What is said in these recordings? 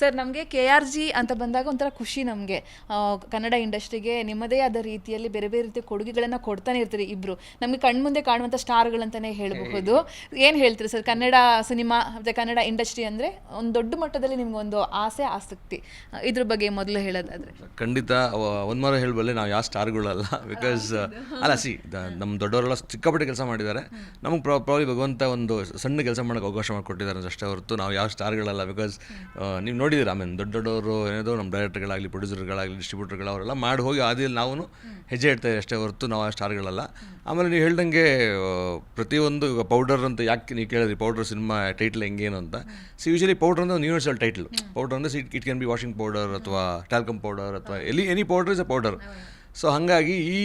Sir ನಮಗೆ K R G ಅಂತ ಬಂದಾಗ ಒಂಥರ ಖುಷಿ ನಮಗೆ. ಕನ್ನಡ ಇಂಡಸ್ಟ್ರಿಗೆ ನಿಮ್ಮದೇ ಆದ ರೀತಿಯಲ್ಲಿ ಬೇರೆ ಬೇರೆ ರೀತಿಯ ಕೊಡುಗೆಗಳನ್ನು ಕೊಡ್ತಾನೆ ಇರ್ತೀರಿ ಇಬ್ಬರು ನಮಗೆ ಕಣ್ಮುಂದೆ ಕಾಣುವಂಥ ಸ್ಟಾರ್ಗಳಂತಲೇ ಹೇಳಬಹುದು. ಏನು ಹೇಳ್ತೀರಿ ಸರ್ ಕನ್ನಡ ಸಿನಿಮಾ ಮತ್ತು ಕನ್ನಡ ಇಂಡಸ್ಟ್ರಿ ಅಂದರೆ ಒಂದು ದೊಡ್ಡ ಮಟ್ಟದಲ್ಲಿ ನಿಮ್ಗೆ ಒಂದು ಆಸೆ ಆಸಕ್ತಿ. ಇದ್ರ ಬಗ್ಗೆ ಮೊದಲು ಹೇಳೋದಾದ್ರೆ. ಖಂಡಿತ ಒಂದು ಮಾರು ಹೇಳಬಲ್ಲೆ ನಾವು ಯಾವ ಸ್ಟಾರ್ಗಳಲ್ಲ. ಬಿಕಾಸ್ ಅಲ್ಲ ಸಿ ನಮ್ಮ ದೊಡ್ಡವರೆಲ್ಲ ಚಿಕ್ಕಪಟ್ಟೆ ಕೆಲಸ ಮಾಡಿದ್ದಾರೆ. ನಮಗೆ ಪ್ರಾಬ್ಲಿ ಭಗವಂತ ಒಂದು ಸಣ್ಣ ಕೆಲಸ ಮಾಡೋಕ್ಕೆ ಅವಕಾಶ ಮಾಡಿಕೊಟ್ಟಿದ್ದಾರೆ ಅಷ್ಟೇ ಹೊರತು ನಾವು ಯಾವ ಸ್ಟಾರ್ಗಳಲ್ಲ. ಬಿಕಾಸ್ ನೀವು ನೋಡಿದ್ದೀರ ಆಮೇಲೆ ದೊಡ್ಡ ದೊಡ್ಡವರು ಏನೇದೋ ನಮ್ಮ ಡೈರೆಕ್ಟರ್ಗಳಾಗಲಿ ಪ್ರೊಡ್ಯೂಸರ್ಗಳಾಗಲಿ ಡಿಸ್ಟ್ರಿಬ್ಯೂಟರ್ಗಳು ಅವರೆಲ್ಲ ಮಾಡಿ ಹೋಗಿ ಆದಿಯಲ್ಲಿ ನಾವು ಹೆಜ್ಜೆ ಇಡ್ತೇವೆ ಅಷ್ಟೇ ಹೊರತು ನಾವು ಆ ಸ್ಟಾರ್ಗಳಲ್ಲ. ಆಮೇಲೆ ನೀವು ಹೇಳ್ದಂಗೆ ಪ್ರತಿಯೊಂದು ಈಗ ಪೌಡರ್ ಅಂತ ಯಾಕೆ ನೀವು ಕೇಳಿದ್ರಿ ಪೌಡರ್ ಸಿನಿಮಾ ಟೈಟ್ಲ್ ಹೆಂಗೇನು ಅಂತ. ಸೊ ಯೂಶಲಿ ಪೌಡರ್ ಅಂದರೆ ಒಂದು ಯೂನಿವರ್ಸಲ್ ಟೈಟ್ಲ್ ಪೌಡರ್ ಅಂದರೆ it it can be washing powder ಅಥವಾ ಟ್ಯಾಲ್ಕಮ್ ಪೌಡರ್ ಅಥವಾ ಎಲ್ಲಿ any powder is a powder so ಹಾಗಾಗಿ ಈ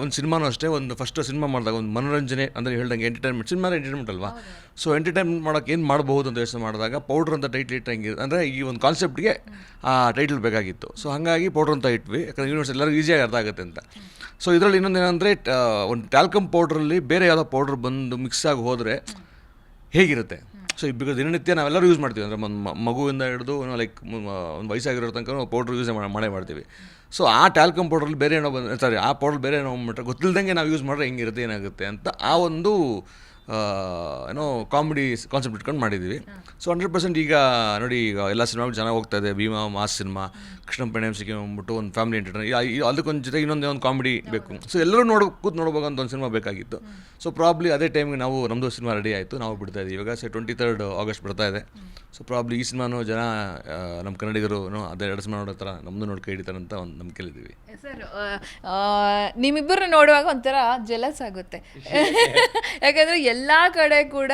ಒಂದು ಸಿನಿಮಾನೂ ಅಷ್ಟೇ ಒಂದು ಫಸ್ಟ್ ಸಿನಿಮಾ ಮಾಡಿದಾಗ ಒಂದು ಮನೋರಂಜನೆ ಅಂದರೆ ಹೇಳ್ದಂಗೆ ಎಂಟರ್ಟೈನ್ಮೆಂಟ್ ಸಿನಿಮಾ ಎಂಟರ್ಟೈನ್ಮೆಂಟ್ ಅಲ್ವಾ? ಸೊ ಎಂಟರ್ಟೈನ್ಮೆಂಟ್ ಮಾಡೋಕೆ ಏನು ಮಾಡಬಹುದು ಅಂತ ಯೋಚನೆ ಮಾಡಿದಾಗ ಪೌಡ್ರ್ ಅಂತ ಟೈಟ್ಲ್ ಇಟ್ಟಂಗೆ ಅಂದರೆ ಈ ಒಂದು ಕಾನ್ಸೆಪ್ಟ್ಗೆ ಆ ಟೈಟ್ಲ್ ಬೇಕಾಗಿತ್ತು. ಸೊ ಹಾಗಾಗಿ ಪೌಡ್ರ್ ಅಂತ ಇಟ್ವಿ ಯಾಕಂದ್ರೆ ಯೂನಿವರ್ಸ್ ಎಲ್ಲರಿಗೂ ಈಸಿಯಾಗಿ ಅರ್ಥ ಆಗುತ್ತೆ ಅಂತ. ಸೊ ಇದರಲ್ಲಿ ಇನ್ನೊಂದು ಏನಂದರೆ ಒಂದು ಟ್ಯಾಲ್ಕಮ್ ಪೌಡ್ರಲ್ಲಿ ಬೇರೆ ಯಾವುದೋ ಪೌಡ್ರ್ ಬಂದು ಮಿಕ್ಸ್ ಆಗಿ ಹೋದರೆ ಹೇಗಿರುತ್ತೆ? ಸೊ ಬಿಕಾಸ್ ದಿನನಿತ್ಯ ನಾವೆಲ್ಲರೂ ಯೂಸ್ ಮಾಡ್ತೀವಿ. ಅಂದರೆ ಮಗುವಿಂದ ಹಿಡಿದು ಲೈಕ್ ಒಂದು ವಯಸ್ಸಾಗಿರೋ ತನಕ ಪೌಡ್ರ್ ಯೂಸ್ ಮಾಡೇ ಮಾಡ್ತೀವಿ. ಸೊ ಆ ಟ್ಯಾಲ್ಕಮ್ ಪೌಡ್ರಲ್ಲಿ ಬೇರೆ ಏನೋ ಬಂದು ಸಾರಿ ಆ ಪೌಡ್ರ್ ಬೇರೆ ಏನೋ ಬಂದ್ಬಿಟ್ರೆ ಗೊತ್ತಿಲ್ಲದಂಗೆ ನಾವು ಯೂಸ್ ಮಾಡಿದ್ರೆ ಹೆಂಗಿರುತ್ತೆ, ಏನಾಗುತ್ತೆ ಅಂತ ಆ ಒಂದು ಏನೋ ಕಾಮಿಡಿ ಕಾನ್ಸೆಪ್ಟ್ ಇಟ್ಕೊಂಡು ಮಾಡಿದ್ದೀವಿ ಸೊ ಹಂಡ್ರೆಡ್ ಪರ್ಸೆಂಟ್ ಈಗ ನೋಡಿ ಈಗ ಎಲ್ಲ ಸಿನಿಮಾಗಳು ಚೆನ್ನಾಗಿ ಹೋಗ್ತಾ ಇದೆ. ಭೀಮಾ ಮಾಸ್ ಸಿನಿಮಾ ಕೃಷ್ಣ ಪ್ರಣಯಂ ಸಿಕ್ಕಿ ಅಂದ್ಬಿಟ್ಟು ಒಂದು ಫ್ಯಾಮಿಲಿ ಎಂಟರ್ಟೈನ್ ಅದಕ್ಕೊಂದು ಜೊತೆಗೆ ಇನ್ನೊಂದೇ ಒಂದು ಕಾಮಿಡಿ ಬೇಕು. ಸೊ ಎಲ್ಲರೂ ನೋಡ್ ಕೂತ್ ನೋಡ್ಬೇಕಂತ ಒಂದು ಸಿನಿಮಾ ಬೇಕಾಗಿತ್ತು. ಸೊ ಪ್ರಾಬ್ಲಿ ಅದೇ ಟೈಮ್ಗೆ ನಾವು ನಮ್ಮದು ಸಿನಿಮಾ ರೆಡಿ ಆಯಿತು. ನಾವು ಬಿಡ್ತಾ ಇದ್ದೀವಿ. ಇವಾಗ ಸೊ ಟ್ವೆಂಟಿ ತರ್ಡ್ ಆಗಸ್ಟ್ ಬರ್ತಾ ಇದೆ. ಸೊ ಪ್ರಾಬ್ಲಿ ಈ ಸಿನಿಮಾನು ಜನ ನಮ್ಮ ಕನ್ನಡಿಗರು ಅದೇ ಎರಡು ಸಿನಿಮಾ ನೋಡೋ ಥರ ನಮ್ಮದು ನೋಡಿ ಕೈ ಹಿಡಿತಾರೆ ಅಂತ ಒಂದು ನಂಬಿಕೆಲಿದ್ದೀವಿ. ಸರ್ ನಿಮ್ಮಿಬ್ಬರು ನೋಡುವಾಗ ಒಂಥರ ಜಲಸ್ ಆಗುತ್ತೆ. ಯಾಕಂದ್ರೆ ಎಲ್ಲ ಕಡೆ ಕೂಡ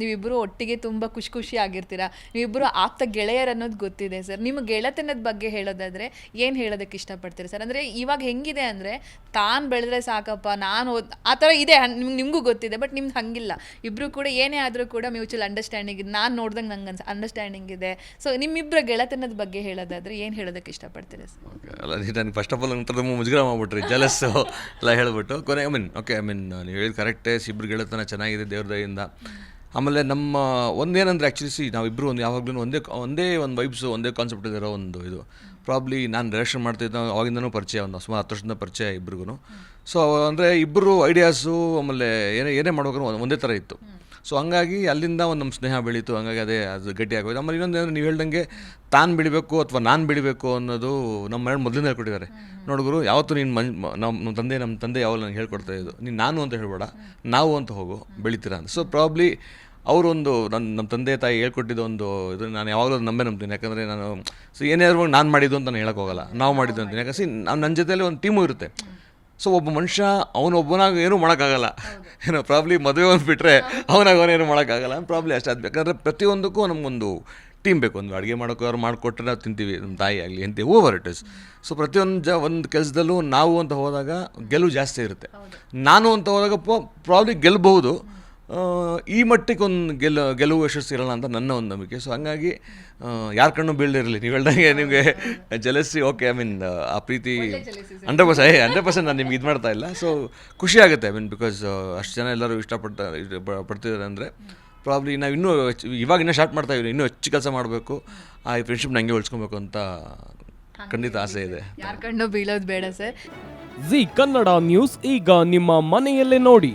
ನೀವಿಬ್ಬರು ಒಟ್ಟಿಗೆ ತುಂಬ ಖುಷಿ ಖುಷಿ ಆಗಿರ್ತೀರಾ? ನೀವಿಬ್ಬರು ಆಪ್ತ ಗೆಳೆಯರು ಅನ್ನೋದು ಗೊತ್ತಿದೆ ಸರ್. ನಿಮ್ಮ ಗೆಳೆತನದ ಬಗ್ಗೆ ಹೇಳೋದಾದರೆ ಏನು ಹೇಳೋದಕ್ಕೆ ಇಷ್ಟಪಡ್ತೀರಿ ಸರ್? ಅಂದರೆ ಇವಾಗ ಹೆಂಗಿದೆ ಅಂದರೆ ತಾನು ಬೆಳೆದ್ರೆ ಸಾಕಪ್ಪ, ನಾನು ಓದ್, ಆ ಥರ ಇದೆ. ನಿಮ್ಗೆ ನಿಮಗೂ ಗೊತ್ತಿದೆ, ಬಟ್ ನಿಮ್ದು ಹಂಗಿಲ್ಲ. ಇಬ್ಬರು ಕೂಡ ಏನೇ ಆದರೂ ಕೂಡ ಮ್ಯೂಚುವಲ್ ಅಂಡರ್ಸ್ಟ್ಯಾಂಡಿಂಗ್ ಇದೆ ನಾನು ನೋಡ್ದಂಗೆ ನಂಗೆ ಅನ್ಸ, ಅಂಡರ್ಸ್ಟ್ಯಾಂಡಿಂಗ್ ಇದೆ. ಸೊ ನಿಮ್ಮಿಬ್ಬರ ಗೆಳೆತನದ ಬಗ್ಗೆ ಹೇಳೋದಾದರೆ ಏನು ಹೇಳೋದಕ್ಕೆ ಇಷ್ಟಪಡ್ತೀರಿ ಸರ್? ಅಲ್ಲ ನನಗೆ ಫಸ್ಟ್ ಆಫ್ ಆಲ್ ನಂತರ ಮುಜುಗರ ಮಾಡ್ಬಿಟ್ರಿ ಜಲಸ್ಸು ಎಲ್ಲ ಹೇಳ್ಬಿಟ್ಟು. ಕೊನೆ I mean okay I mean ನೀವು ಹೇಳಿದ ಕರೆಕ್ಟೇ ಇಬ್ಬರು ಗೆಳೆತನ ಚೆನ್ನಾಗಿದೆ ದೇವ್ರ ದಯಿಂದ ಆಮೇಲೆ ನಮ್ಮ ಒಂದೇನಂದ್ರೆ ಆ್ಯಕ್ಚುಲಿ ಸಿ ನಾವಿಬ್ಬರು ಒಂದು ಯಾವಾಗಲೂ ಒಂದೇ ಒಂದೇ ಒಂದು ವೈಬ್ಸು ಒಂದೇ ಕಾನ್ಸೆಪ್ಟ್ ಇರೋ ಒಂದು ಇದು. ಪ್ರಾಬ್ಲಿ ನಾನು ರಿಲೇಷನ್ ಮಾಡ್ತಿದ್ದ ಅವಾಗಿಂದನೂ ಪರಿಚಯ, ಒಂದು ಸುಮಾರು ಹತ್ತು ವರ್ಷದಿಂದ ಪರಿಚಯ ಇಬ್ರಿಗೂ ಸೊ ಅಂದರೆ ಇಬ್ಬರು ಐಡಿಯಾಸು ಆಮೇಲೆ ಏನೇ ಏನೇ ಮಾಡ್ಬೇಕು ಒಂದೇ ಥರ ಇತ್ತು. ಸೊ ಹಂಗಾಗಿ ಅಲ್ಲಿಂದ ಒಂದು ನಮ್ಮ ಸ್ನೇಹ ಬೆಳೀತು. ಹಂಗಾಗಿ ಅದೇ ಅದು ಗಟ್ಟಿ ಆಗೋದು ಆಮೇಲೆ ಇನ್ನೊಂದು ಏನಂದ್ರೆ ನೀವು ಹೇಳ್ದಂಗೆ ತಾನು ಬಿಡಬೇಕು ಅಥವಾ ನಾನು ಬಿಡಬೇಕು ಅನ್ನೋದು ನಮ್ಮ ಮನೆ ಮೊದಲಿಂದ ಹೇಳ್ಕೊಟ್ಟಿದ್ದಾರೆ. ನೋಡುಗರು ಯಾವತ್ತೂ ನೀನು ಮನ್ ನಮ್ಮ ನಮ್ಮ ತಂದೆ ನಮ್ಮ ತಂದೆ ಯಾವಾಗ ನನಗೆ ಹೇಳ್ಕೊಡ್ತಾ ಇದ್ದು ನೀನು ನಾನು ಅಂತ ಹೇಳ್ಬೇಡ. ನಾವು ಅಂತ ಹೋಗು ಬೆಳಿತೀರಾ ಅಂತ. ಸೊ ಪ್ರಾಬ್ಲಿ ಅವರೊಂದು ನನ್ನ ನಮ್ಮ ತಂದೆ ತಾಯಿ ಹೇಳ್ಕೊಟ್ಟಿದ್ದು ಒಂದು ಇದು ನಾನು ಯಾವಾಗಲೂ ನಂಬೆ ನಂಬೇ ನಂಬ್ತೀನಿ. ಯಾಕಂದರೆ ನಾನು ಸೊ ಏನೇ ಆದ್ರೂ ನಾನು ಮಾಡಿದ್ದು ಅಂತ ನಾನು ಹೇಳೋಕ್ಕೋಗಲ್ಲ ಹೋಗಲ್ಲ. ನಾವು ಮಾಡಿದ್ದು ಅಂತೀನಿ. ಯಾಕಂದ್ರೆ ಸಿ ನಾವು ನನ್ನ ಜೊತೆಯಲ್ಲಿ ಒಂದು ಟೀಮು ಇರುತ್ತೆ. ಸೊ ಒಬ್ಬ ಮನುಷ್ಯ ಅವನೊಬ್ಬನಾಗ ಏನೂ ಮಾಡೋಕ್ಕಾಗಲ್ಲ. ಏನೋ ಪ್ರಾಬ್ಲಿ ಮದುವೆ ಒಂದು ಬಿಟ್ಟರೆ ಅವನಾಗ ಅವನೇನು ಮಾಡೋಕ್ಕಾಗಲ್ಲ ಪ್ರಾಬ್ಲಿ ಅಷ್ಟೇ ಅದು ಯಾಕಂದರೆ ಪ್ರತಿಯೊಂದಕ್ಕೂ ನಮಗೊಂದು ಟೀಮ್ ಬೇಕು. ಒಂದು ಅಡುಗೆ ಮಾಡೋಕೆ ಅವ್ರು ಮಾಡಿಕೊಟ್ರೆ ನಾವು ತಿಂತೀವಿ. ನಮ್ಮ ತಾಯಿ ಆಗಲಿ ಅಂತ ಓವರ್ ಇಟ್ ಇಸ್ ಸೊ ಪ್ರತಿಯೊಂದು ಜ ಒಂದು ಕೆಲಸದಲ್ಲೂ ನಾವು ಅಂತ ಹೋದಾಗ ಗೆಲುವು ಜಾಸ್ತಿ ಇರುತ್ತೆ. ನಾನು ಅಂತ ಹೋದಾಗ ಪ್ರಾಬ್ಲಿ ಗೆಲ್ಲಬಹುದು ಈ ಮಟ್ಟಿಗೆ ಒಂದು ಗೆಲ್ಲ ಗೆಲುವು ಯಶಸ್ಸು ಇರಲ್ಲ ಅಂತ ನನ್ನ ಒಂದು ನಂಬಿಕೆ. ಸೊ ಹಂಗಾಗಿ ಯಾರ ಕಣ್ಣು ಬೀಳದಿರಲಿ ನೀವು ಹೇಳ್ದಂಗೆ ನಿಮಗೆ ಜಲಸಿ ಓಕೆ ಐ ಮೀನ್ ಆ ಪ್ರೀತಿ ಹಂಡ್ರೆಡ್ ಪರ್ಸೆಂಟ್ ಏ ಹಂಡ್ರೆಡ್ ಪರ್ಸೆಂಟ್ ನಾನು ನಿಮ್ಗೆ ಇದು ಮಾಡ್ತಾ ಇಲ್ಲ. ಸೊ ಖುಷಿ ಆಗುತ್ತೆ ಐ ಮೀನ್ ಬಿಕಾಸ್ ಅಷ್ಟು ಜನ ಎಲ್ಲರೂ ಇಷ್ಟಪಡ್ತಾ ಪಡ್ತಿದ್ದಾರೆ ಅಂದರೆ ಪ್ರಾಬ್ಲಿ ನಾವು ಇನ್ನೂ ಇವಾಗ ಇನ್ನೂ ಸ್ಟಾರ್ಟ್ ಮಾಡ್ತಾ ಇದ್ದೀವಿ ಇನ್ನೂ ಹೆಚ್ಚು ಕೆಲಸ ಮಾಡಬೇಕು. ಆ ಫ್ರೆಂಡ್ಶಿಪ್ನ ಹಾಗೆ ಉಳಿಸ್ಕೊಬೇಕು ಅಂತ ಖಂಡಿತ ಆಸೆ ಇದೆ. ಯಾರ ಕಣ್ಣು ಬೀಳೋದು ಬೇಡ ಸರ್. ಜಿ ಕನ್ನಡ ನ್ಯೂಸ್ ಈಗ ನಿಮ್ಮ ಮನೆಯಲ್ಲೇ ನೋಡಿ.